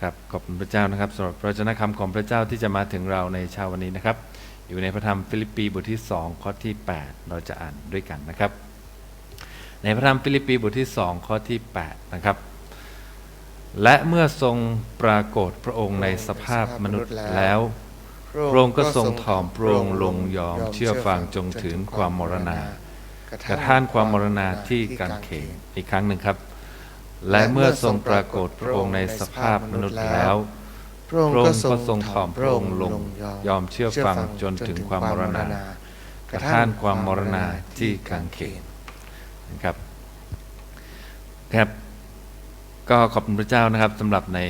ครับขอบคุณพระเจ้านะครับสำหรับพระวจนะคำของพระเจ้าที่จะมาถึงเราในเช้าวันนี้นะครับ อยู่ในพระธรรมฟิลิปปีบทที่2ข้อที่ 8 เราจะอ่านด้วยกันนะครับ ในพระธรรมฟิลิปปีบทที่2ข้อที่8นะครับและเมื่อทรงปรากฏพระองค์ในสภาพมนุษย์แล้ว พระองค์ก็ทรงถ่อมพระองค์ลงยอมเชื่อฟังจงถึงความมรณา กระท่านความมรณาที่กางเขนอีกครั้งหนึ่งครับ และเมื่อทรงปรากฏพระองค์ในสภาพมนุษย์แล้ว พระองค์ก็ทรงถ่อมพระองค์ลงยอมเชื่อฟังจนถึงความมรณาณากระท่านความมรณาที่ที่กางเขนนะครับครับก็ขอบคุณพระเจ้านะครับสำหรับใน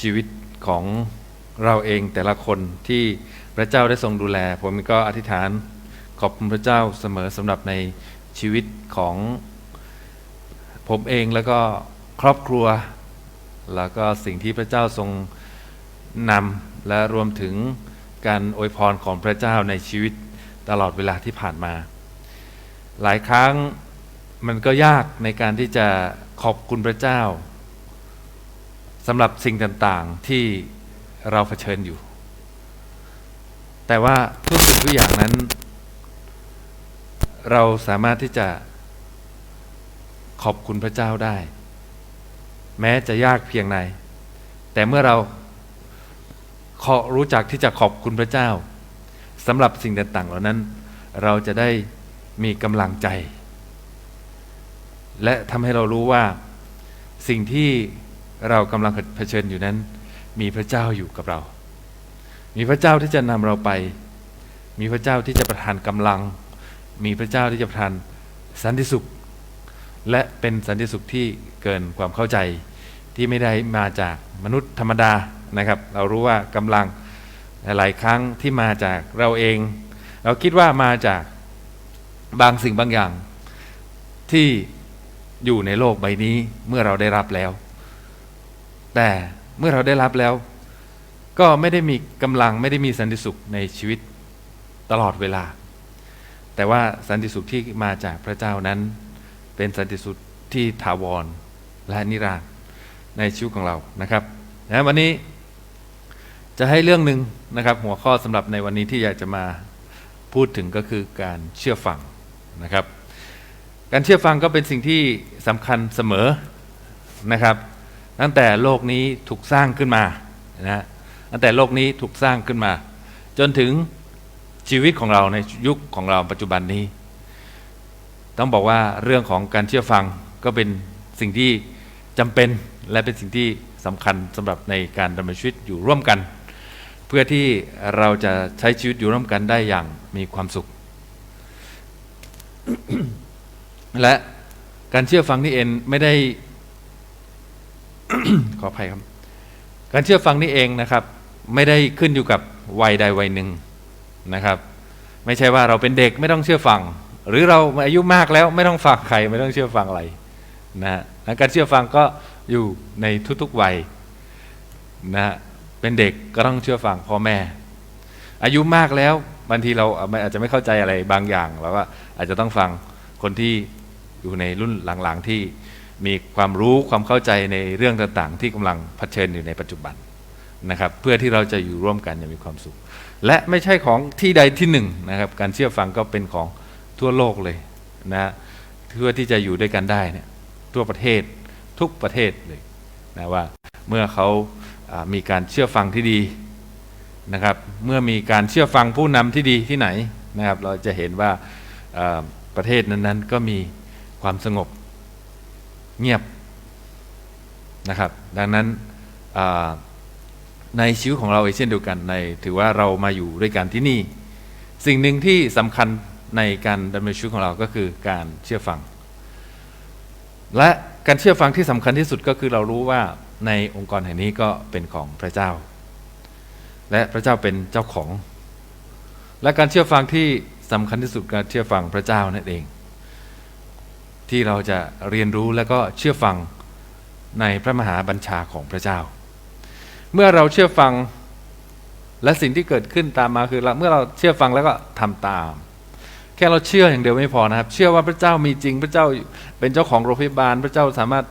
ชีวิตของเราเองแต่ละคนที่พระเจ้าได้ทรงดูแล ผมก็อธิษฐานขอบคุณพระเจ้าเสมอสำหรับในชีวิตของ ผมเองแล้วก็ครอบครัว แล้วก็สิ่งที่พระเจ้าทรงนำและรวมถึงการอวยพรของพระเจ้าในชีวิตตลอดเวลาที่ผ่านมา หลายครั้งมันก็ยากในการที่จะขอบคุณพระเจ้าสำหรับสิ่งต่างๆที่เราเผชิญอยู่ แต่ว่าทุกสิ่งทุกอย่างนั้น เราสามารถที่จะ ขอบคุณพระเจ้าได้ แม้จะยากเพียงไหน แต่เมื่อเราขอรู้จักที่จะขอบคุณพระเจ้าสำหรับสิ่งต่างๆ เหล่านั้น เราจะได้มีกำลังใจ และทำให้เรารู้ว่าสิ่งที่เรากำลังเผชิญอยู่นั้น มีพระเจ้าอยู่กับเรา มีพระเจ้าที่จะนำเราไป มีพระเจ้าที่จะประทานกำลัง มีพระเจ้าที่จะประทานสันติสุข และเป็นสันติสุขที่เกินความเข้าใจที่ไม่ได้มาจากมนุษย์ธรรมดานะครับ เรารู้ว่ากำลังหลายครั้งที่มาจากเราเอง เราคิดว่ามาจากบางสิ่งบางอย่าง ที่อยู่ในโลกใบนี้เมื่อเราได้รับแล้ว แต่เมื่อเราได้รับแล้ว ก็ไม่ได้มีกำลังไม่ได้มีสันติสุขในชีวิตตลอดเวลา แต่ว่าสันติสุขที่มาจากพระเจ้านั้น เป็นสันติสุขที่ถาวรและนิรันดร์ในชีวิตของเรานะครับนะวันนี้จะให้เรื่องหนึ่งนะครับ หัวข้อสำหรับในวันนี้ที่อยากจะมาพูดถึงก็คือการเชื่อฟังนะครับ การเชื่อฟังก็เป็นสิ่งที่สำคัญเสมอนะครับ ตั้งแต่โลกนี้ถูกสร้างขึ้นมานะตั้งแต่โลกนี้ถูกสร้างขึ้นมา จนถึงชีวิตของเราในยุคของเราปัจจุบันนี้ ต้องบอกว่าเรื่องของการเชื่อฟังก็เป็นสิ่งที่จำเป็นและเป็นสิ่งที่สำคัญสำหรับในการดำเนินชีวิตอยู่ร่วมกัน เพื่อที่เราจะใช้ชีวิตอยู่ร่วมกันได้อย่างมีความสุข และการเชื่อฟังนี่เองไม่ได้ ขออภัยครับ การเชื่อฟังนี่เองนะครับ ไม่ได้ขึ้นอยู่กับวัยใดวัยหนึ่งนะครับ ไม่ใช่ว่าเราเป็นเด็กไม่ต้องเชื่อฟัง หรือเราอายุมากแล้วไม่ต้องฟังใครไม่ต้องเชื่อฟังอะไรนะฮะการเชื่อฟังก็อยู่ในทุกๆวัยนะฮะเป็นเด็กก็ต้องเชื่อฟังพ่อแม่ อายุมากแล้วบางทีเราอาจจะไม่เข้าใจอะไรบางอย่างเราก็อาจจะต้องฟังคนที่อยู่ในรุ่นหลังๆที่มีความรู้ความเข้าใจในเรื่องต่างๆ ที่กำลังเผชิญอยู่ในปัจจุบันนะครับเพื่อที่เราจะอยู่ร่วมกันอย่างมีความสุข และไม่ใช่ของที่ใดที่หนึ่งนะครับการเชื่อฟังก็เป็นของ ทั่วโลกเลยนะฮะเพื่อที่จะอยู่ด้วยกันได้เนี่ยทั่วประเทศทุกประเทศเลยนะว่าเมื่อเขามีการเชื่อฟังที่ดีนะครับ เมื่อมีการเชื่อฟังผู้นำที่ดีที่ไหนนะครับ เราจะเห็นว่าประเทศนั้นๆ ก็มีความสงบเงียบนะครับ ดังนั้นในชีวิตของเราเองเช่นเดียวกันในถือว่าเรามาอยู่ด้วยกันที่นี่ สิ่งหนึ่งที่สำคัญ ในการดำเนินชีวิตของเราก็คือการเชื่อฟัง และการเชื่อฟังที่สำคัญที่สุดก็คือเรารู้ว่าในองค์กรแห่งนี้ก็เป็นของพระเจ้า และพระเจ้าเป็นเจ้าของ และการเชื่อฟังที่สำคัญที่สุดการเชื่อฟังพระเจ้านั่นเอง ที่เราจะเรียนรู้และก็เชื่อฟังในพระมหาบัญชาของพระเจ้า เมื่อเราเชื่อฟังและสิ่งที่เกิดขึ้นตามมาคือเราเมื่อเราเชื่อฟังแล้วก็ทำตาม ค่เราเชื่ออย่างเดียวไม่พอนะครับ เชื่อว่าพระเจ้ามีจริง พระเจ้าเป็นเจ้าของโรงพยาบาล พระเจ้าสามารถ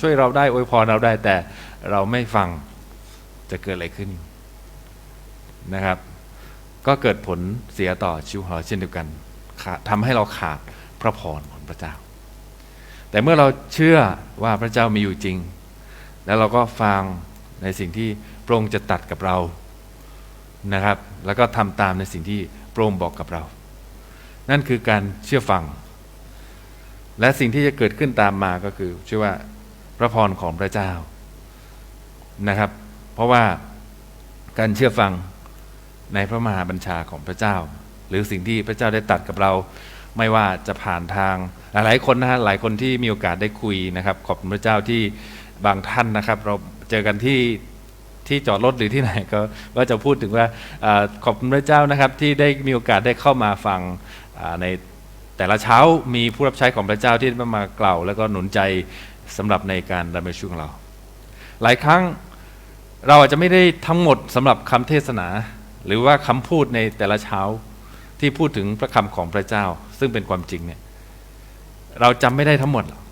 ช่วยเราได้อวยพรเราได้แต่เราไม่ฟังจะเกิดอะไรขึ้นนะครับ ก็เกิดผลเสียต่อชีวิตของเราเช่นเดียวกันขาดทำให้เราขาดพระพรของพระเจ้า แต่เมื่อเราเชื่อว่าพระเจ้ามีอยู่จริง แล้วเราก็ฟังในสิ่งที่พระองค์จะตัดกับเรานะครับ แล้วก็ทำตามในสิ่งที่พระองค์บอกกับเรา นั่นคือการเชื่อฟัง และสิ่งที่จะเกิดขึ้นตามมาก็คือชื่อว่าพระพรของพระเจ้านะครับ เพราะว่าการเชื่อฟังในพระมหาบัญชาของพระเจ้า หรือสิ่งที่พระเจ้าได้ตัดกับเราไม่ว่าจะผ่านทางหลายคนนะฮะหลายคนที่มีโอกาสได้คุยนะครับ ขอบคุณพระเจ้าที่บางท่านนะครับ เราเจอกันที่ที่จอดรถหรือที่ไหนก็ก็จะพูดถึงว่าอขอบคุณพระเจ้านะครับที่ได้มีโอกาสได้เข้ามาฟัง ในแต่ละเช้ามีผู้รับใช้ของพระเจ้าที่มากล่าว แล้วก็หนุนใจสำหรับในการดำเนินชีวิตของเรา หลายครั้งเราอาจจะไม่ได้ทั้งหมดสำหรับคำเทศนา หรือว่าคำพูดในแต่ละเช้าที่พูดถึงพระคำของพระเจ้า ซึ่งเป็นความจริงเนี่ยเราจำไม่ได้ทั้งหมดหรอก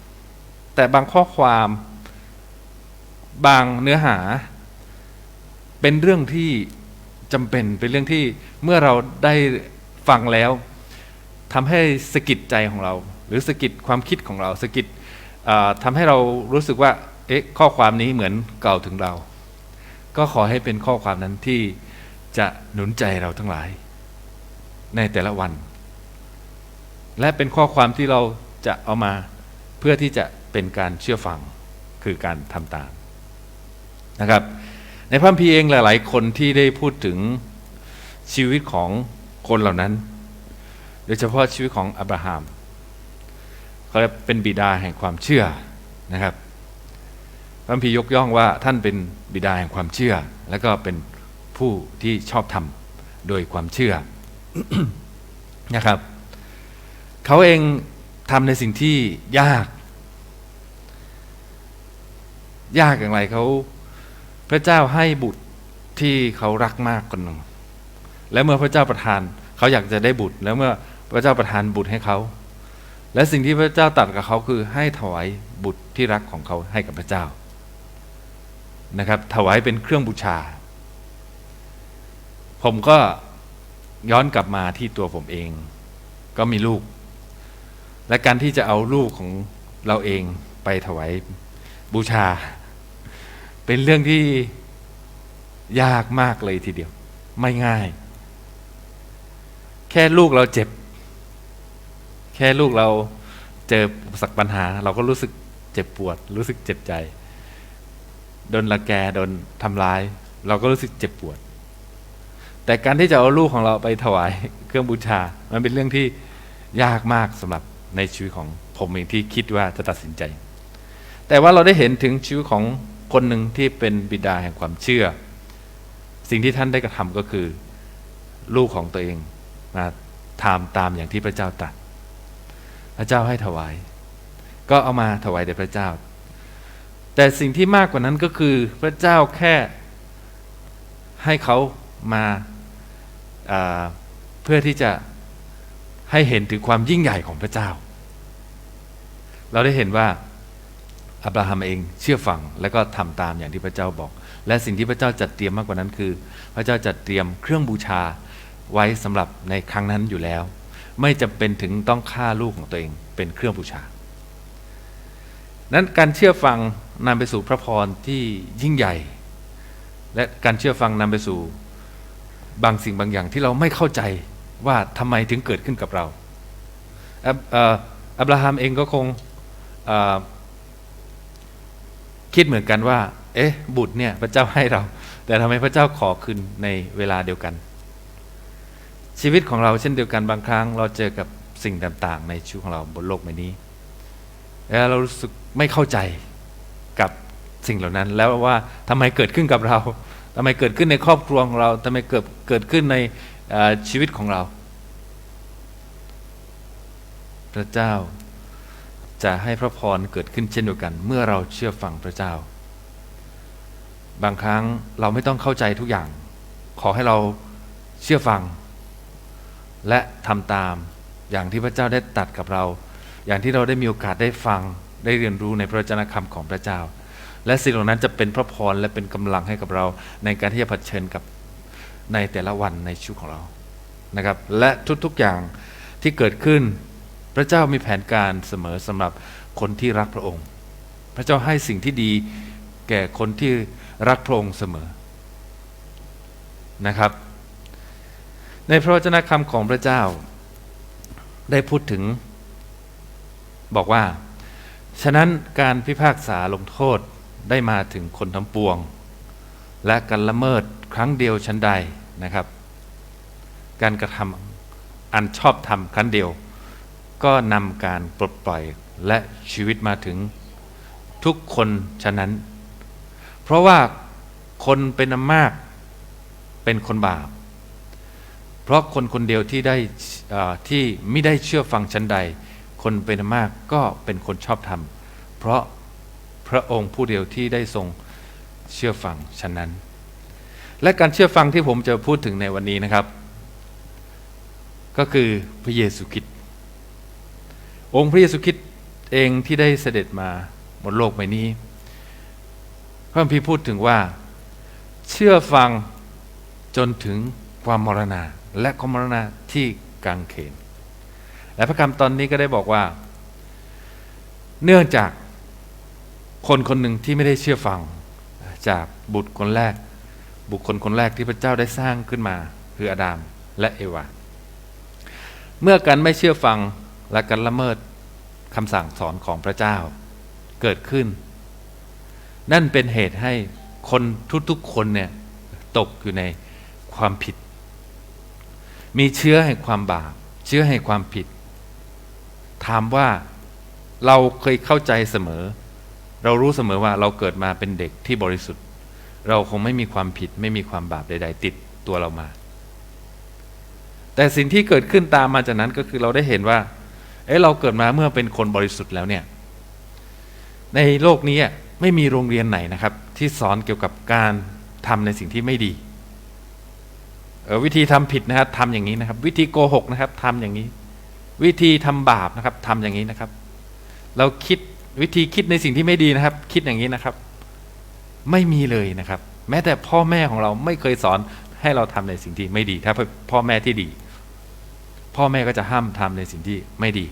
แต่บางข้อความบางเนื้อหา เป็นเรื่องที่จำเป็นเป็นเรื่องที่เมื่อเราได้ฟังแล้ว ทำให้สะกิดใจของเรา หรือสะกิดความคิดของเราสะกิดเอ่อทำให้เรารู้สึกว่าเอ๊ะข้อความนี้เหมือนเก่าถึงเรา ก็ขอให้เป็นข้อความนั้นที่จะหนุนใจเราทั้งหลาย ในแต่ละวัน และเป็นข้อความที่เราจะเอามาเพื่อที่จะเป็นการเชื่อฟังคือการทำตามนะครับ ในพระคัมภีร์เองหลาย ๆ คนที่ได้พูดถึงชีวิตของคนเหล่านั้น โดยเฉพาะชีวิตของอับราฮัมเขาเรียกเป็นบิดาแห่งความเชื่อนะครับพระคัมภียกย่องว่าท่านเป็นบิดาแห่งความเชื่อ และก็เป็นผู้ที่ชอบทำโดยความเชื่อนะครับ เขาเองทำในสิ่งที่ยาก ยากอย่างไรเขาพระเจ้าให้บุตรที่เขารักมากคนหนึ่งและเมื่อพระเจ้าประทาน เขาอยากจะได้บุตร แล้วเมื่อ พระเจ้าประทานบุตรให้เขา และสิ่งที่พระเจ้าตัดกับเขาคือให้ถวายบุตรที่รักของเขาให้กับพระเจ้านะครับ ถวายเป็นเครื่องบูชา ผมก็ย้อนกลับมาที่ตัวผมเอง ก็มีลูก และการที่จะเอาลูกของเราเองไปถวายบูชา เป็นเรื่องที่ยากมากเลยทีเดียว ไม่ง่าย แค่ลูกเราเจ็บ แค่ลูกเราเจอสักปัญหา เราก็รู้สึกเจ็บปวด รู้สึกเจ็บใจ โดนละแกโดนทำร้าย เราก็รู้สึกเจ็บปวด แต่การที่จะเอาลูกของเราไปถวายเครื่องบูชา มันเป็นเรื่องที่ยากมากสำหรับในชีวิตของผมเองที่คิดว่าจะตัดสินใจ แต่ว่าเราได้เห็นถึงชีวิตของคนหนึ่งที่เป็นบิดาแห่งความเชื่อ สิ่งที่ท่านได้กระทำก็คือ ลูกของตัวเองมาทำตามอย่างที่พระเจ้าตรัส พระเจ้าให้ถวาย ก็เอามาถวายแด่พระเจ้า แต่สิ่งที่มากกว่านั้นก็คือพระเจ้าแค่ให้เขามาาเพื่อที่จะให้เห็นถึงความยิ่งใหญ่ของพระเจ้า เราได้เห็นว่าอับราฮัมเองเชื่อฟังและก็ทำตามอย่างที่พระเจ้าบอก และสิ่งที่พระเจ้าจัดเตรียมมากกว่านั้นคือ พระเจ้าจัดเตรียมเครื่องบูชาไว้สำหรับในครั้งนั้นอยู่แล้ว ไม่จำเป็นถึงต้องฆ่าลูกของตัวเองเป็นเครื่องบูชา นั้นการเชื่อฟังนำไปสู่พระพรที่ยิ่งใหญ่ และการเชื่อฟังนำไปสู่บางสิ่งบางอย่างที่เราไม่เข้าใจว่าทำไมถึงเกิดขึ้นกับเราอับราฮัมเองก็คงคิดเหมือนกันว่า เอ๊ะ บุตรเนี่ยพระเจ้าให้เรา แต่ทำไมพระเจ้าขอคืนในเวลาเดียวกัน ชีวิตของเราเช่นเดียวกันบางครั้ง เราเจอกับสิ่งต่างๆ ในชีวิตของเราบนโลกใบนี้ แล้วเรารู้สึกไม่เข้าใจกับสิ่งเหล่านั้น แล้วว่าทำไมเกิดขึ้นกับเราทำไมเกิดขึ้นในครอบครัวของเราทำไมเกิดเกิดขึ้นในชีวิตของเรา พระเจ้าจะให้พระพรเกิดขึ้นเช่นเดียวกัน เมื่อเราเชื่อฟังพระเจ้า บางครั้งเราไม่ต้องเข้าใจทุกอย่าง ขอให้เราเชื่อฟัง และทำตามอย่างที่พระเจ้าได้ตัดกับเรา อย่างที่เราได้มีโอกาสได้ฟังได้เรียนรู้ในพระวจนะคำของพระเจ้า และสิ่งเหล่านั้นจะเป็นพระพรและเป็นกำลังให้กับเรา ในการที่จะเผชิญกับในแต่ละวันในชีวิตของเรานะครับ และทุกๆอย่างที่เกิดขึ้น พระเจ้ามีแผนการเสมอสำหรับคนที่รักพระองค์ พระเจ้าให้สิ่งที่ดีแก่คนที่รักพระองค์เสมอนะครับ ในพระวจนะคำของพระเจ้า ได้พูดถึง บอกว่า ฉะนั้นการพิพากษาลงโทษได้มาถึงคนทั้งปวง และการละเมิดครั้งเดียวชั้นใดนะครับ การกระทำอันชอบธรรมครั้งเดียว ก็นำการปลดปล่อยและชีวิตมาถึงทุกคนฉะนั้น เพราะว่าคนเป็นอมากเป็นคนบาป เพราะคนคนเดียวที่ได้ที่ไม่ได้เชื่อฟังชั้นใด คนเป็นมากก็เป็นคนชอบธรรม เพราะพระองค์ผู้เดียวที่ได้ทรงเชื่อฟังฉะนั้น และการเชื่อฟังที่ผมจะพูดถึงในวันนี้นะครับ ก็คือพระเยซูคริสต์องค์พระเยซูคริสต์เองที่ได้เสด็จมาบนโลกใบนี้ พระคัมภีร์พูดถึงว่าเชื่อฟังจนถึงความมรณา และความรณาที่กางเขน และพระคำตอนนี้ก็ได้บอกว่า เนื่องจากคนคนหนึ่งที่ไม่ได้เชื่อฟัง จากบุตรคนแรก บุคคลคนแรกที่พระเจ้าได้สร้างขึ้นมา คืออาดามและเอวา เมื่อการไม่เชื่อฟังและการละเมิดคำสั่งสอนของพระเจ้าเกิดขึ้น นั่นเป็นเหตุให้คนทุกๆคนเนี่ยตกอยู่ในความผิด มีเชื้อแห่งความบาป เชื้อแห่งความผิด ถามว่าเราเคยเข้าใจเสมอ เรารู้เสมอว่าเราเกิดมาเป็นเด็กที่บริสุทธิ์ เราคงไม่มีความผิดไม่มีความบาปใด ๆ ติดตัวเรามา แต่สิ่งที่เกิดขึ้นตามมาจากนั้นก็คือเราได้เห็นว่า เอ้เราเกิดมาเมื่อเป็นคนบริสุทธิ์แล้วเนี่ย ในโลกนี้ไม่มีโรงเรียนไหนนะครับ ที่สอนเกี่ยวกับการทำในสิ่งที่ไม่ดี เออวิธีทำผิดนะครับทำอย่างนี้นะครับ วิธีโกหกนะครับทำอย่างนี้ วิธีทำบาปนะครับทำอย่างนี้นะครับ เราคิดวิธีคิดในสิ่งที่ไม่ดีนะครับ คิดอย่างนี้นะครับ ไม่มีเลยนะครับ แม้แต่พ่อแม่ของเราไม่เคยสอนให้เราทำในสิ่งที่ไม่ดี ถ้าพ่อแม่ที่ดี พ่อแม่ก็จะห้ามทำในสิ่งที่ไม่ดี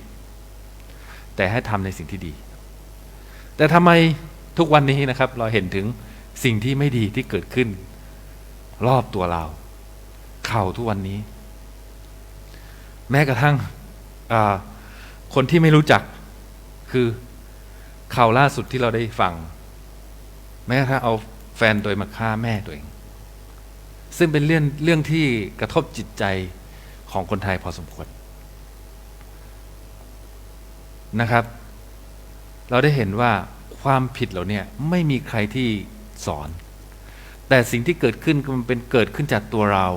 แต่ให้ทำในสิ่งที่ดี แต่ทำไมทุกวันนี้นะครับ เราเห็นถึงสิ่งที่ไม่ดีที่เกิดขึ้น รอบตัวเรา เข่าทุกวันนี้ แม้กระทั่งคนที่ไม่รู้จักคือข่าวล่าสุดที่เราได้ฟัง แม้กระทั่งเอาแฟนตัวเองมาฆ่าแม่ตัวเอง ซึ่งเป็นเรื่องเรื่องที่กระทบจิตใจของคนไทยพอสมควรนะครับ เราได้เห็นว่าความผิดเหล่านี้ไม่มีใครที่สอน แต่สิ่งที่เกิดขึ้นมันเป็นเกิดขึ้นจากตัวเรา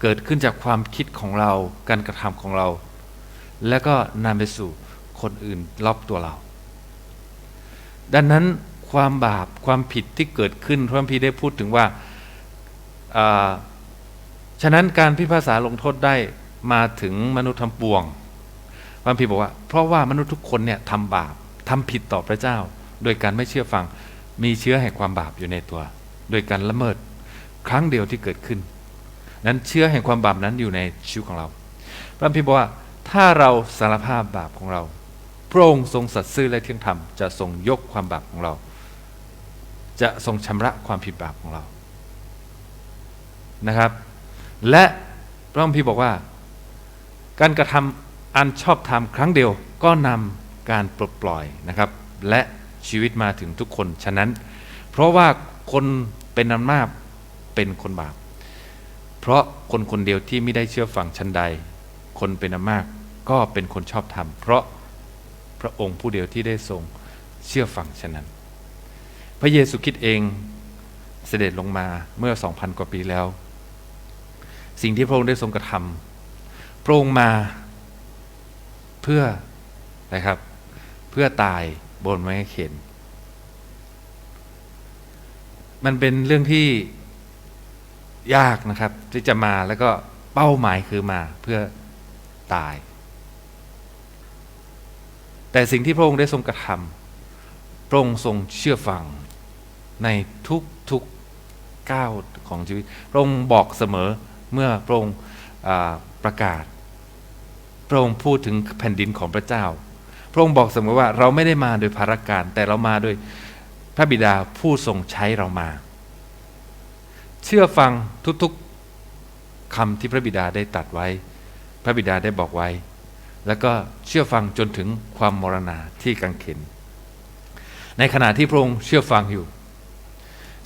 เกิดขึ้นจากความคิดของเราการกระทำของเรา แล้วก็นำไปสู่คนอื่นรอบตัวเรา ดังนั้นความบาปความผิดที่เกิดขึ้นพระพีได้พูดถึงว่าฉะนั้นการพิพากษาลงโทษได้มาถึงมนุษย์ทั้งปวงพระพีบอกว่า เพราะว่ามนุษย์ทุกคนเนี่ยทำบาปทำผิดต่อพระเจ้า โดยการไม่เชื่อฟังมีเชื้อแห่งความบาปอยู่ในตัว โดยการละเมิดครั้งเดียวที่เกิดขึ้น นั้นเชื้อแห่งความบาปนั้นอยู่ในชีวิตของเรา พระพีบอกว่าถ้าเราสารภาพบาปของเรา พระองค์ทรงสัตย์ซื่อและเที่ยงธรรมจะทรงยกความบาปของเรา จะทรงชำระความผิดบาปของเรานะครับ และพระองค์พีบอกว่า การกระทำอันชอบธรรมครั้งเดียวก็นำการปลดปล่อยนะครับ และชีวิตมาถึงทุกคนฉะนั้น เพราะว่าคนเป็นอันมากเป็นคนบาป เพราะคนคนเดียวที่ไม่ได้เชื่อฟังชั้นใด คนเป็นอมากก็เป็นคนชอบธรรมเพราะพระองค์ผู้เดียวที่ได้ทรงเชื่อฟังฉะนั้น พระเยซูคริดเองเสด็จลงมาเมื่อสองพันกว่าปีแล้ว สิ่งที่พระองค์ได้ทรงกระทำพระองค์มาเพื่อนะครับ เพื่อตายบนไม้เข็น มันเป็นเรื่องที่ ยากนะครับ ที่จะมาแล้วก็เป้าหมายคือมาเพื่อตาย แต่สิ่งที่พระองค์ได้ทรงกระทำพระองค์ทรงเชื่อฟังในทุกทุกก้าวของชีวิต พระองค์บอกเสมอเมื่อพระองค์ประกาศ พระองค์พูดถึงแผ่นดินของพระเจ้า พระองค์บอกเสมอว่าเราไม่ได้มาโดยภารการ แต่เรามาโดยพระบิดาผู้ทรงใช้เรามา เชื่อฟังทุกๆคำที่พระบิดาได้ตัดไว้ พระบิดาได้บอกไว้ แล้วก็เชื่อฟังจนถึงความมรณาที่กังเขนในขณะที่พระองค์เชื่อฟังอยู่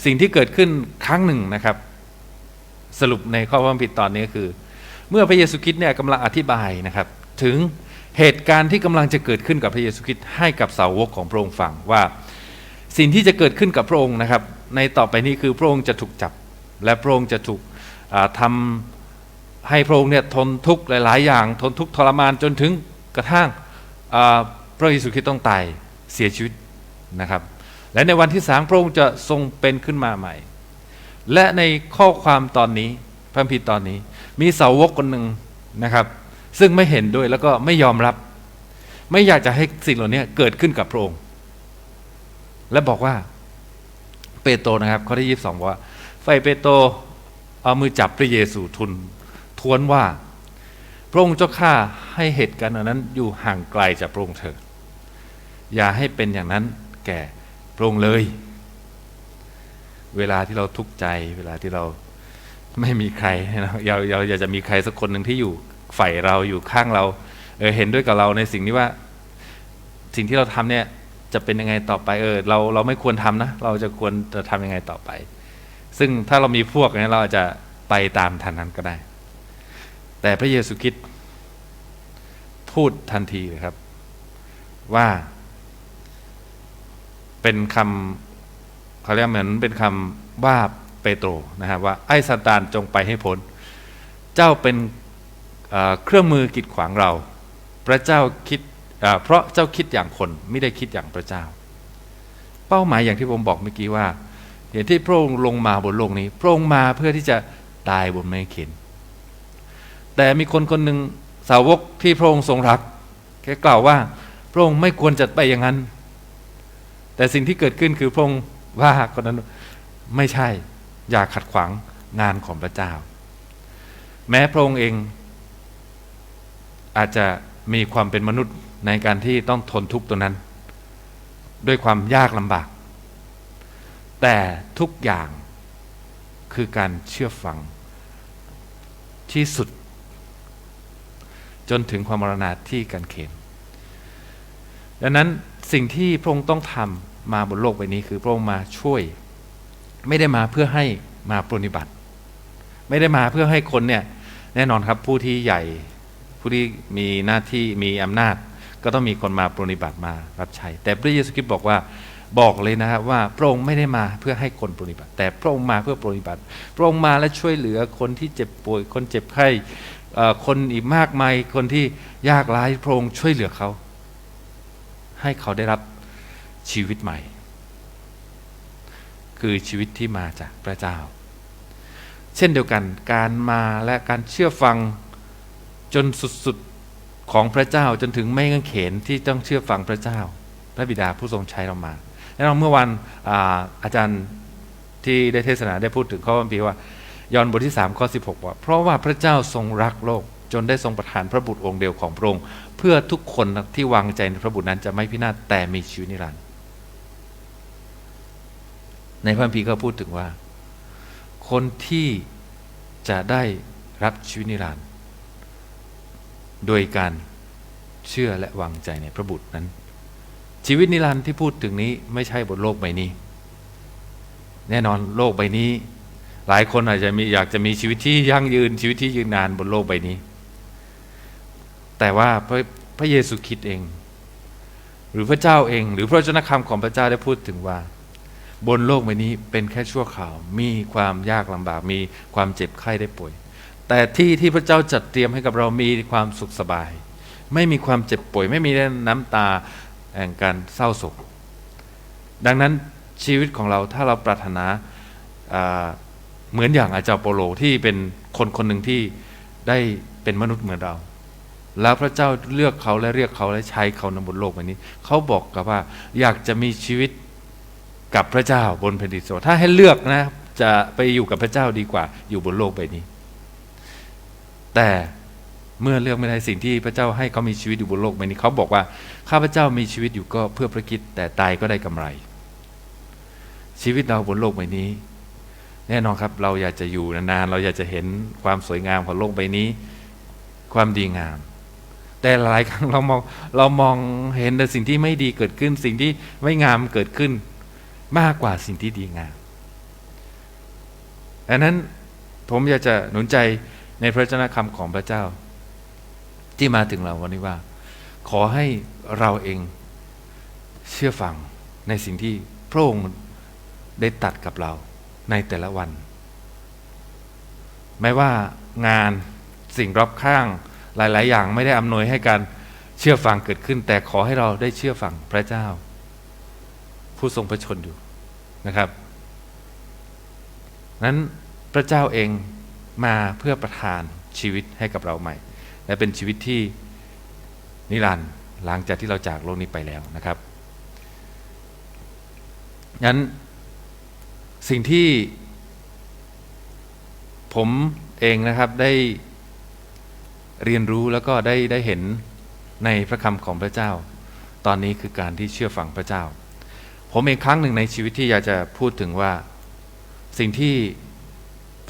สิ่งที่เกิดขึ้นครั้งหนึ่งนะครับ สรุปในข้อความผิดตอนนี้ก็คือ เมื่อพระเยซูคริสต์เนี่ยกำลังอธิบายนะครับ ถึงเหตุการณ์ที่กำลังจะเกิดขึ้นกับพระเยซูคริสต์ให้กับสาวกของพระองค์ฟังว่า สิ่งที่จะเกิดขึ้นกับพระองค์นะครับ ในต่อไปนี้คือพระองค์จะถูกจับ และพระองค์จะถูกอ่าทำให้พระองค์เนี่ยทนทุกข์หลาย ๆ อย่าง ทนทุกข์ทรมานจนถึงกระทั่งพระเยซูคริสต์ต้องตายเสียชีวิตนะครับ และในวันที่สามพระองค์จะทรงเป็นขึ้นมาใหม่ และในข้อความตอนนี้พระคัมภีตอนนี้ มีสาวกคนหนึ่งนะครับ ซึ่งไม่เห็นด้วยแล้วก็ไม่ยอมรับ ไม่อยากจะให้สิ่งเหล่านี้เกิดขึ้นกับพระองค์ และบอกว่าเปโตรนะครับข้อที่ยีสิบสองว่า ไฟเปโตรเอามือจับพระเยซูทุนทวนว่า พระองค์เจ้าข้าให้เหตุการณ์นั้นอยู่ห่างไกลจากพระองค์เถิดอย่าให้เป็นอย่างนั้นแก่พระองค์เลย เวลาที่เราทุกข์ใจ เวลาที่เราไม่มีใครนะเราเราอยากจะมีใครสักคนหนึ่งที่อยู่ฝ่ายเราอยู่ข้างเราเออเห็นด้วยกับเราในสิ่งที่ว่า สิ่งที่เราทำเนี่ยจะเป็นยังไงต่อไปเออเราเราไม่ควรทำนะ เราจะควรจะทำยังไงต่อไป ซึ่งถ้าเรามีพวกนี่ยเราอาจจะไปตามทันนั้นก็ได้ แต่พระเยซูคริสต์พูดทันทีเลยครับ ว่า เป็นคำเขาเรียกเหมือนเป็นคำว่าเปโตรนะครับว่าไอ้ซาตานจงไปให้พ้น เจ้าเป็นเเครื่องมือกีดขวางเรา พระเจ้าคิดเเพราะเจ้าคิดอย่างคนไม่ได้คิดอย่างพระเจ้า เป้าหมายอย่างที่ผมบอกเมื่อกี้ว่า เห็นที่พระองค์ลงมาบนโลกนี้ พระองค์มาเพื่อที่จะตายบนไม้เข็น แต่มีคนคนหนึ่งสาวกที่พระองค์ทรงรักแกกล่าวว่า พระองค์ไม่ควรจะไปอย่างนั้น แต่สิ่งที่เกิดขึ้นคือพระองค์ว่าคนนั้นไม่ใช่อย่าขัดขวางงานของพระเจ้า แม้พระองค์เอง อาจจะมีความเป็นมนุษย์ในการที่ต้องทนทุกข์ตัวนั้น ด้วยความยากลำบาก แต่ทุกอย่างคือการเชื่อฟังที่สุด จนถึงความมรณาที่การเขนดังนั้นสิ่งที่พระองค์ต้องทำมาบนโลกใบนี้คือพระองค์มาช่วย ไม่ได้มาเพื่อให้มาปรนิบัติ ไม่ได้มาเพื่อให้คนเนี่ยแน่นอนครับผู้ที่ใหญ่ผู้ที่มีหน้าที่มีอำนาจ ก็ต้องมีคนมาปรนิบัติมารับใช้ แต่พระเยซูคริสต์บอกว่า บอกเลยนะครับว่าพระองค์ไม่ได้มาเพื่อให้คนปรนิบัติ แต่พระองค์มาเพื่อปรนิบัติ พระองค์มาและช่วยเหลือคนที่เจ็บป่วย คนเจ็บไข้คนอีกมากมายคนที่ยากไร้พระองค์ช่วยเหลือเขา ให้เขาได้รับชีวิตใหม่ คือชีวิตที่มาจากพระเจ้า เช่นเดียวกันการมาและการเชื่อฟังจนสุดๆของพระเจ้าจนถึงไม่กังเขนที่ต้องเชื่อฟังพระเจ้า พระบิดาผู้ทรงใช้เรามา แน่นอนเมื่อวันอาอาจารย์ที่ได้เทศนาได้พูดถึงข้อพระคัมภีร์ว่า ยอห์นบทที่3ข้อ16ว่า เพราะว่าพระเจ้าทรงรักโลก จนได้ทรงประทานพระบุตรองค์เดียวของพระองค์เพื่อทุกคนที่วางใจในพระบุตรนั้นจะไม่พินาศแต่มีชีวิตนิรันดร์ในพระคัมภีร์ก็พูดถึงว่า คนที่จะได้รับชีวิตนิรันดร์โดยการเชื่อและวางใจในพระบุตรนั้น ชีวิตนิรันดร์ที่พูดถึงนี้ไม่ใช่บนโลกใบนี้ แน่นอนโลกใบนี้ หลายคนอาจจะมีอยากจะมีชีวิตที่ยั่งยืนชีวิตที่ยืนนานบนโลกใบนี้ แต่ว่าพระพระเยซูคริดเอง หรือพระเจ้าเอง หรือพระวจนคำของพระเจ้าได้พูดถึงว่า บนโลกใบนี้เป็นแค่ชั่วข่าวมีความยากลำบากมีความเจ็บไข้ได้ป่วย แต่ที่ที่พระเจ้าจัดเตรียมให้กับเรามีความสุขสบาย ไม่มีความเจ็บป่วย ไม่มีน้ำตา แห่งการเศร้าโศก ดังนั้นชีวิตของเราถ้าเราปรารถนาเหมือนอย่างอาจารย์โปโลที่เป็นคนคนหนึ่งที่ได้เป็นมนุษย์เหมือนเรา แล้วพระเจ้าเลือกเขาและเรียกเขาและใช้เขาในบนโลกใบนี้ เขาบอกกับว่าอยากจะมีชีวิตกับพระเจ้าบนแผ่นดินสวรรค์ถ้าให้เลือกนะจะไปอยู่กับพระเจ้าดีกว่าอยู่บนโลกใบนี้ แต่ เมื่อเลือกไม่ได้สิ่งที่พระเจ้าให้เขามีชีวิตอยู่บนโลกใบนี้เขาบอกว่าข้าพระเจ้ามีชีวิตอยู่ก็เพื่อพระคิดแต่ตายก็ได้กำไร ชีวิตเราบนโลกใบนี้ แน่นอนครับเราอยากจะอยู่นานๆเราอยากจะเห็นความสวยงามของโลกใบนี้ ความดีงาม แต่หลายครั้งเรามองเรามองเห็นแต่สิ่งที่ไม่ดีเกิดขึ้น สิ่งที่ไม่งามเกิดขึ้น มากกว่าสิ่งที่ดีงามดังนั้นผมอยากจะหนุนใจในพระเจ้าคำของพระเจ้า ที่มาถึงเราวันนี้ว่า ขอให้เราเองเชื่อฟังในสิ่งที่พระองค์ได้ตัดกับเราในแต่ละวันไม่ว่างานสิ่งรอบข้างหลาย ๆ อย่างไม่ได้อำนวยให้การเชื่อฟังเกิดขึ้น แต่ขอให้เราได้เชื่อฟังพระเจ้า ผู้ทรงพระชนอยู่นะครับ นั้นพระเจ้าเองมาเพื่อประทานชีวิตให้กับเราใหม่ และเป็นชีวิตที่นิรันดร์หลังจากที่เราจากโลกนี้ไปแล้วนะครับงั้นสิ่งที่ผมเองนะครับได้เรียนรู้แล้วก็ได้ได้เห็นในพระคำของพระเจ้า ตอนนี้คือการที่เชื่อฟังพระเจ้า ผมเองครั้งหนึ่งในชีวิตที่อยากจะพูดถึงว่าสิ่งที่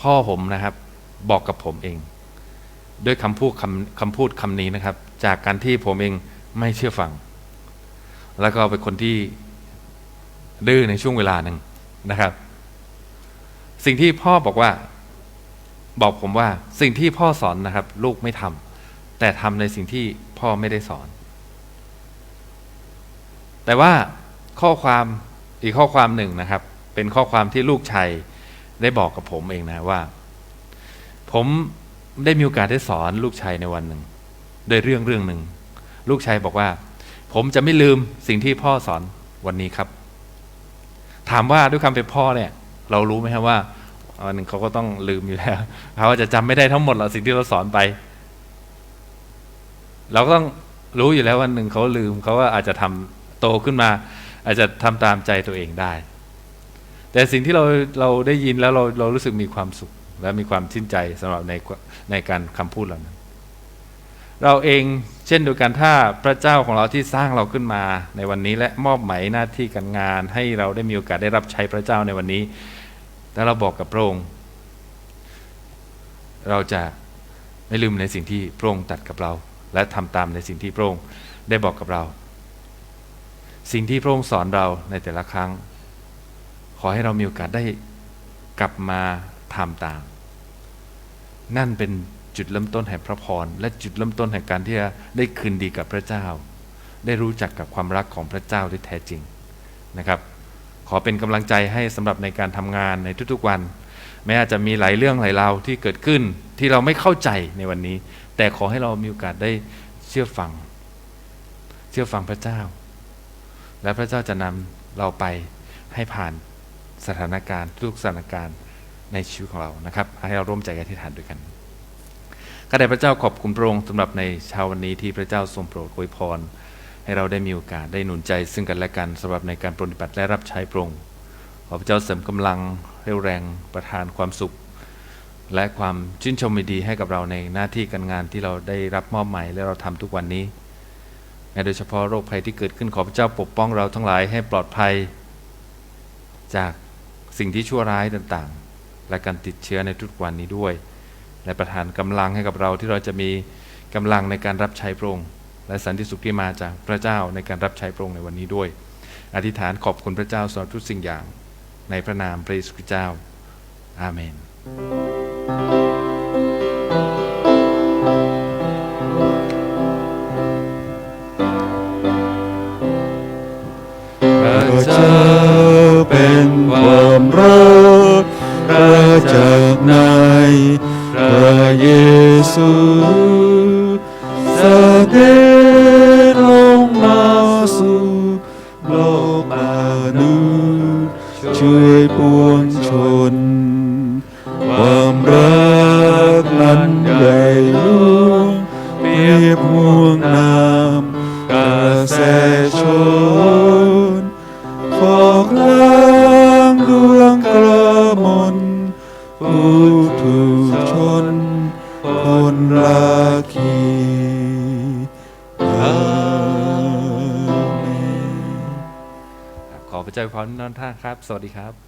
พ่อผมนะครับบอกกับผมเอง ด้วยคำพูดคำคำพูดคำนี้นะครับ จากการที่ผมเองไม่เชื่อฟัง แล้วก็เป็นคนที่ดื้อในช่วงเวลาหนึ่งนะครับ สิ่งที่พ่อบอกว่าบอกผมว่าสิ่งที่พ่อสอนนะครับ ลูกไม่ทำแต่ทำในสิ่งที่พ่อไม่ได้สอน แต่ว่าข้อความอีกข้อความหนึ่งนะครับ เป็นข้อความที่ลูกชายได้บอกกับผมเองนะว่า ผม ได้มีโอกาสได้สอนลูกชายในวันหนึ่งโดยเรื่องเรื่องหนึ่งลูกชายบอกว่า ผมจะไม่ลืมสิ่งที่พ่อสอนวันนี้ครับ ถามว่าด้วยคำเป็นพ่อเนี่ย เรารู้ไหมครับว่าวันหนึ่งเขาก็ต้องลืมอยู่แล้วเขาจะจำไม่ได้ทั้งหมดหรอกสิ่งที่เราสอนไป เราก็ต้องรู้อยู่แล้ววันหนึ่งเขาลืมเขาก็อาจจะทำโตขึ้นมา อาจจะทำตามใจตัวเองได้ แต่สิ่งที่เราเราได้ยินแล้วเราเรารู้สึกมีความสุข และมีความชื่นใจสำหรับในในการคำพูดเหล่านั้น เราเองเช่นเดียวกันถ้าพระเจ้าของเราที่สร้างเราขึ้นมาในวันนี้ และมอบหมายหน้าที่การงาน ให้เราได้มีโอกาสได้รับใช้พระเจ้าในวันนี้แต่เราบอกกับพระองค์เราจะไม่ลืมในสิ่งที่พระองค์ตัดกับเรา และทำตามในสิ่งที่พระองค์ได้บอกกับเรา สิ่งที่พระองค์สอนเราในแต่ละครั้ง ขอให้เรามีโอกาสได้กลับมา ทำตาม นั่นเป็นจุดเริ่มต้นแห่งพระพร และจุดเริ่มต้นแห่งการที่จะได้คืนดีกับพระเจ้า ได้รู้จักกับความรักของพระเจ้าที่แท้จริงนะครับ ขอเป็นกำลังใจให้สำหรับในการทำงานในทุกๆวันแม้อาจจะมีหลายเรื่องหลายราวที่เกิดขึ้นที่เราไม่เข้าใจในวันนี้ แต่ขอให้เรามีโอกาสได้เชื่อฟัง เชื่อฟังพระเจ้า และพระเจ้าจะนำเราไปให้ผ่านสถานการณ์ทุกสถานการณ์ ในชีวิตของเรานะครับ ให้เราร่วมใจกันที่ฐานด้วยกันข้าแต่พระเจ้าขอบคุณพระองค์สำหรับในเช้าวันนี้ที่พระเจ้าทรงโปรดอวยพร ให้เราได้มีโอกาสได้หนุนใจ ซึ่งกันและกันสำหรับในการปฏิบัติและรับใช้พระองค์ขอพระเจ้าเสริมกำลังเรียวแรงประทานความสุข และความชื่นชมดีให้กับเราในหน้าที่การงานที่เราได้รับมอบหมายและเราทำทุกวันนี้โดยเฉพาะโรคภัยที่เกิดขึ้นขอพระเจ้าปกป้องเราทั้งหลายให้ปลอดภัย จากสิ่งที่ชั่วร้ายต่าง และการติดเชื้อในทุกวันนี้ด้วย และประทานกำลังให้กับเราที่เราจะมีกำลังในการรับใช้พระองค์และสันติสุขที่มาจากพระเจ้าในการรับใช้พระองค์ในวันนี้ด้วย อธิษฐานขอบคุณพระเจ้าสำหรับทุกสิ่งอย่าง ในพระนามพระเยซูคริสต์เจ้า อาเมนพระเจ้าเป็นความรัก สวัสดีครับ